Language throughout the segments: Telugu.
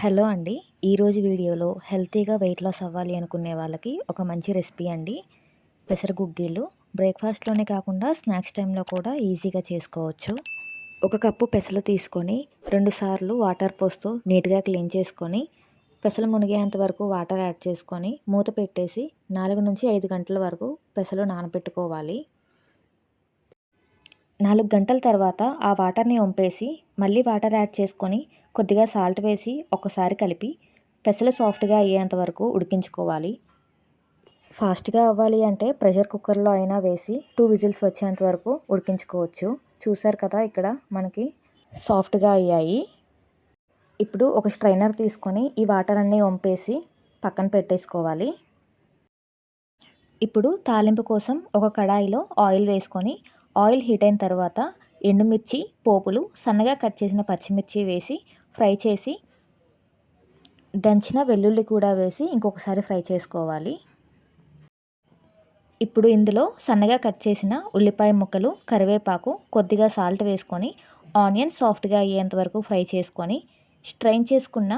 హలో అండి. ఈరోజు వీడియోలో హెల్తీగా వెయిట్ లాస్ అవ్వాలి అనుకునే వాళ్ళకి ఒక మంచి రెసిపీ అండి. పెసరగుగ్గీలు బ్రేక్ఫాస్ట్లోనే కాకుండా స్నాక్స్ టైంలో కూడా ఈజీగా చేసుకోవచ్చు. ఒక కప్పు పెసలు తీసుకొని రెండుసార్లు వాటర్ పోస్తూ నీట్గా క్లీన్ చేసుకొని పెసలు మునిగేంత వరకు వాటర్ యాడ్ చేసుకొని మూత పెట్టేసి నాలుగు నుంచి ఐదు గంటల వరకు పెసలు నానబెట్టుకోవాలి. నాలుగు గంటల తర్వాత ఆ వాటర్ని వంపేసి మళ్ళీ వాటర్ యాడ్ చేసుకొని కొద్దిగా సాల్ట్ వేసి ఒకసారి కలిపి పెసలు సాఫ్ట్గా అయ్యేంత వరకు ఉడికించుకోవాలి. ఫాస్ట్గా అవ్వాలి అంటే ప్రెషర్ కుక్కర్లో అయినా వేసి టూ విజిల్స్ వచ్చేంత వరకు ఉడికించుకోవచ్చు. చూసారు కదా ఇక్కడ మనకి సాఫ్ట్గా అయ్యాయి. ఇప్పుడు ఒక స్ట్రైనర్ తీసుకొని ఈ వాటర్ అన్నీ వంపేసి పక్కన పెట్టేసుకోవాలి. ఇప్పుడు తాలింపు కోసం ఒక కడాయిలో ఆయిల్ వేసుకొని ఆయిల్ హీట్ అయిన తర్వాత ఎండుమిర్చి పోపులు సన్నగా కట్ చేసిన పచ్చిమిర్చి వేసి ఫ్రై చేసి దంచిన వెల్లుల్లి కూడా వేసి ఇంకొకసారి ఫ్రై చేసుకోవాలి. ఇప్పుడు ఇందులో సన్నగా కట్ చేసిన ఉల్లిపాయ ముక్కలు కరివేపాకు కొద్దిగా సాల్ట్ వేసుకొని ఆనియన్ సాఫ్ట్గా అయ్యేంత వరకు ఫ్రై చేసుకొని స్ట్రైన్ చేసుకున్న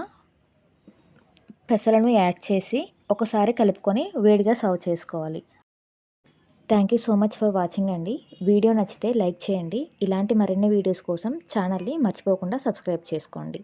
పెసలను యాడ్ చేసి ఒకసారి కలుపుకొని వేడిగా సర్వ్ చేసుకోవాలి. Thank you so much for watching అండి. వీడియో నచ్చితే లైక్ చేయండి. ఇలాంటి మరిన్ని వీడియోస్ కోసం ఛానల్ని మర్చిపోకుండా సబ్స్క్రైబ్ చేసుకోండి.